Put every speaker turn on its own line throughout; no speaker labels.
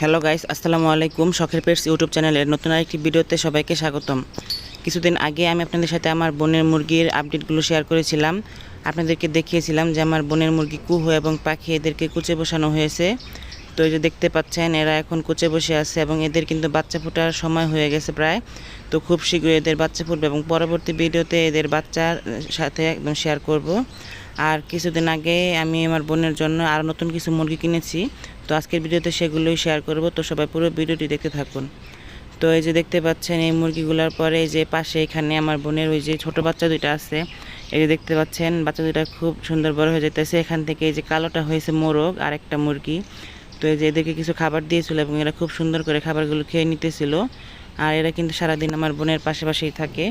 Hello guys, আসসালামু আলাইকুম শখের পেটস ইউটিউব চ্যানেলের নতুন আরেকটি ভিডিওতে সবাইকে স্বাগতম। কিছুদিন আগে আমি আপনাদের সাথে আমার বোনের মুরগির আপডেটগুলো শেয়ার করেছিলাম। আপনাদেরকে দেখিয়েছিলাম যে আমার বোনের মুরগি কুহু এবং পাখি এদেরকে কুচে বসানো হয়েছে। তো এই যে দেখতে পাচ্ছেন, এরা এখন কুচে বসে আছে এবং এদের কিন্তু বাচ্চা ফোটার সময় হয়ে গেছে প্রায়। তো খুব শীঘ্রই এদের বাচ্চা ফুটবে এবং পরবর্তী ভিডিওতে এদের বাচ্চার সাথে একদম শেয়ার করব। আর কিছুদিন আগে আমি আমার বোনের জন্য আরও নতুন কিছু মুরগি কিনেছি। তো আজকের ভিডিওতে সেগুলোই শেয়ার করব। তো সবাই পুরো ভিডিওটি দেখতে থাকুন। তো এই যে দেখতে পাচ্ছেন এই মুরগিগুলোর পরে এই যে পাশে এখানে আমার বোনের ওই যে ছোট বাচ্চা দুইটা আছে। এই যে দেখতে পাচ্ছেন, বাচ্চা দুইটা খুব সুন্দর বড় হয়ে যেতেছে এখান থেকে এই যে কালোটা হয়েছে মোরগ আর একটা মুরগি। তো এই যে এদেরকে কিছু খাবার দিয়েছিল এবং এরা খুব সুন্দর করে খাবারগুলো খেয়ে নিতেছিল। আর এরা কিন্তু সারাদিন আমার বোনের পাশে পাশেই থাকে।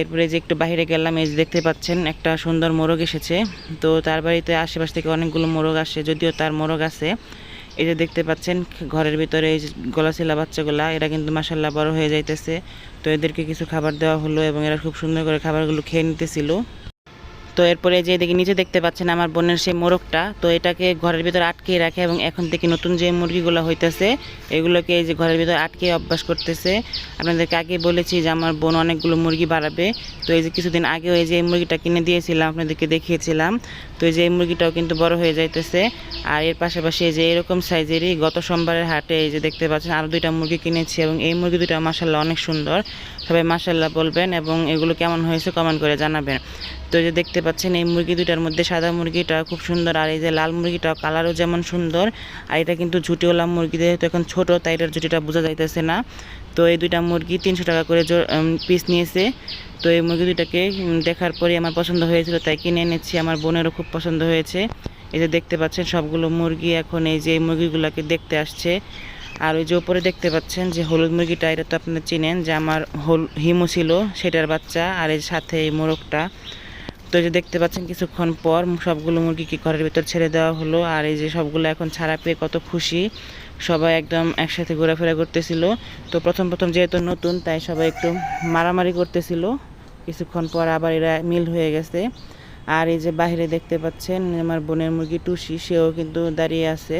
এরপরে যে একটু বাইরে গেলাম, এই যে দেখতে পাচ্ছেন, একটা সুন্দর মোরগ এসেছে। তো তার বাড়িতে আশেপাশ থেকে অনেকগুলো মোরগ আসে, যদিও তার মোরগ আছে। এই যে দেখতে পাচ্ছেন, ঘরের ভিতরে এই যে গলাশিলা বাচ্চাগুলা, এরা কিন্তু মাসাল্লাহ বড় হয়ে যাইতেছে। তো এদেরকে কিছু খাবার দেওয়া হলো এবং এরা খুব সুন্দর করে খাবারগুলো খেয়ে নিতেছিল। তো এরপরে যে দেখি নিচে দেখতে পাচ্ছেন আমার বোনের সেই মোরগটা, তো এটাকে ঘরের ভিতরে আটকে রাখে এবং এখন থেকে নতুন যে মুরগিগুলো হইতেছে, এগুলোকে এই যে ঘরের ভিতরে আটকে অভ্যাস করতেছে। আপনাদেরকে আগে বলেছি যে আমার বোন অনেকগুলো মুরগি বাড়াবে। তো এই যে কিছুদিন আগে ওই যে মুরগিটা কিনে দিয়েছিলাম, আপনাদেরকে দেখিয়েছিলাম। তো এই যে এই মুরগিটাও কিন্তু বড় হয়ে যাইতেছে। আর এর পাশাপাশি এই যে এরকম সাইজেরই গত সোমবারের হাটে এই যে দেখতে পাচ্ছেন আরও দুইটা মুরগি কিনেছি এবং এই মুরগি দুটো মাসাল্লাহ অনেক সুন্দর। সবাই মাসাল্লাহ বলবেন এবং এগুলো কেমন হয়েছে কমেন্ট করে জানাবেন। তো যে দেখতে পাচ্ছেন, এই মুরগি দুইটার মধ্যে সাদা মুরগিটা খুব সুন্দর আর এই যে লাল মুরগিটা কালারও যেমন সুন্দর, আর এটা কিন্তু ঝুটিওয়ালা মুরগি যেহেতু এখন ছোট, তাই এটার ঝুটিটা বোঝা যাইতেছে না। তো এই দুইটা মুরগি তিনশো টাকা করে পিস নিয়েছে। তো এই মুরগি দুইটাকে দেখার পরে আমার পছন্দ হয়েছিল, তাই কিনে এনেছি। আমার বোনেরও খুব পছন্দ হয়েছে। এই যে দেখতে পাচ্ছেন, সবগুলো মুরগি এখন এই যে মুরগিগুলোকে দেখতে আসছে। আর ওই যে উপরে দেখতে পাচ্ছেন যে হলুদ মুরগিটা, এটা তো আপনারা চিনেন যে আমার হল হিমু ছিল, সেটার বাচ্চা। আর এর সাথে এই মোরগটা। তো যে দেখতে পাচ্ছেন কিছুক্ষণ পর সবগুলো মুরগিকে ঘরের ভিতর ছেড়ে দেওয়া হলো। আর এই যে সবগুলো এখন ছাড়া পেয়ে কত খুশি। সবাই একদম একসাথে ঘোরাফেরা করতেছিল। তো প্রথম প্রথম যেহেতু নতুন, তাই সবাই একটু মারামারি করতেছিল। কিছুক্ষণ পর আবার এরা মিল হয়ে গেছে। আর এই যে বাইরে দেখতে পাচ্ছেন, আমার বোনের মুরগি টুসি, সেও কিন্তু দাঁড়িয়ে আছে।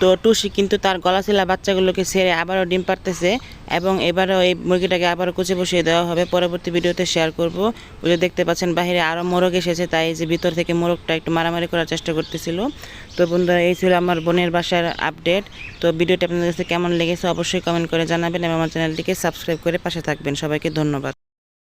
তো টুসি কিন্তু তার গলাশিলা বাচ্চাগুলোকে ছেড়ে আবারও ডিম পারতেছে এবং এবারও এই মুরগিটাকে আবারও কুচে বসিয়ে দেওয়া হবে। পরবর্তী ভিডিওতে শেয়ার করব। ওই দেখতে পাচ্ছেন বাইরে আরও মোরগ এসেছে, তাই যে ভিতর থেকে মোরগটা একটু মারামারি করার চেষ্টা করতেছিল। তো বন্ধুরা, এই ছিল আমার বোনের বাসার আপডেট। তো ভিডিওটা আপনাদের কাছে কেমন লেগেছে অবশ্যই কমেন্ট করে জানাবেন এবং আমার চ্যানেলটিকে সাবস্ক্রাইব করে পাশে থাকবেন। সবাইকে ধন্যবাদ।